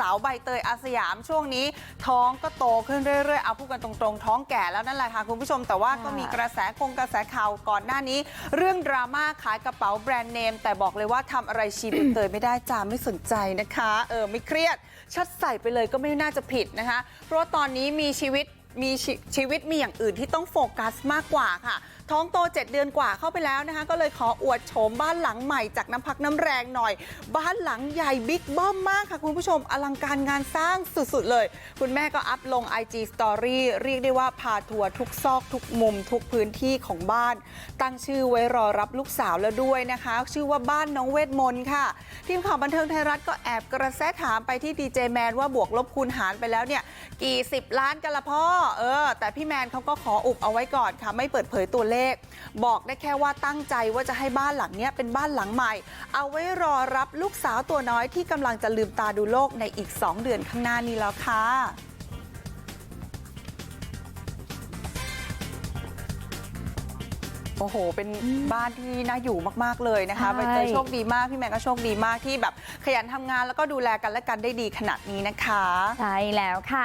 สาวใบเตยอาสยามช่วงนี้ ท้องก็โตขึ้นเรื่อยๆเอาพูดกันตรงๆ ท้องแก่แล้วนั่นแหละค่ะคุณผู้ชมแต่ว่าก็มีกระแสคงกระแสข่าวก่อนหน้านี้ เรื่องดราม่าขายกระเป๋าแบรนด์เนม แต่บอกเลยว่าทำอะไรชีใบเตยไม่ได้จ้าไม่สนใจนะคะเออไม่เครียดชัดใส่ไปเลยก็ไม่น่าจะผิดนะคะ เพราะตอนนี้มีชีวิต มีชีวิตมีอย่างอื่นที่ต้องโฟกัสมากกว่าค่ะ ท้องโต 7 เดือนกว่าเข้าไปแล้วนะคะ ก็เลยขออวดโฉมบ้านหลังใหม่จากน้ำพักน้ำแรงหน่อย บ้านหลังใหญ่บิ๊กเบิ้มมากค่ะคุณผู้ชมอลังการงานสร้างสุดๆเลย คุณแม่ก็อัพลง IG Story เรียกได้ว่าพาทัวร์ทุกซอกทุกมุมทุกพื้นที่ของบ้าน ตั้งชื่อไว้รอรับลูกสาวแล้วด้วยนะคะ ชื่อว่าบ้านน้องเวทมนต์ค่ะ ทีมข่าวบันเทิงไทยรัฐก็แอบกระแสถามไปที่ดีเจแมนว่าบวกลบคูณหารไปแล้วเนี่ยกี่สิบล้านกันละพ่อเออแต่พี่แมนเขาก็ขออุบเอาไว้ก่อนค่ะไม่เปิดเผยตัวเลข บอกได้แค่ว่าตั้งใจว่าจะให้บ้านหลังเนี้ยเป็นบ้านหลังใหม่ เอาไว้รอรับลูกสาวตัวน้อยที่กำลังจะลืมตาดูโลกในอีก 2 เดือนข้างหน้านี้แล้วค่ะโอ้โห เป็นบ้านที่น่าอยู่มาก ๆ เลยนะคะใช่ใบเตยโชคดีมาก พี่แมนก็โชคดีมากที่แบบขยันทำงานแล้วก็ดูแลกันและกันได้ดีขนาดนี้นะคะ ใช่แล้วค่ะ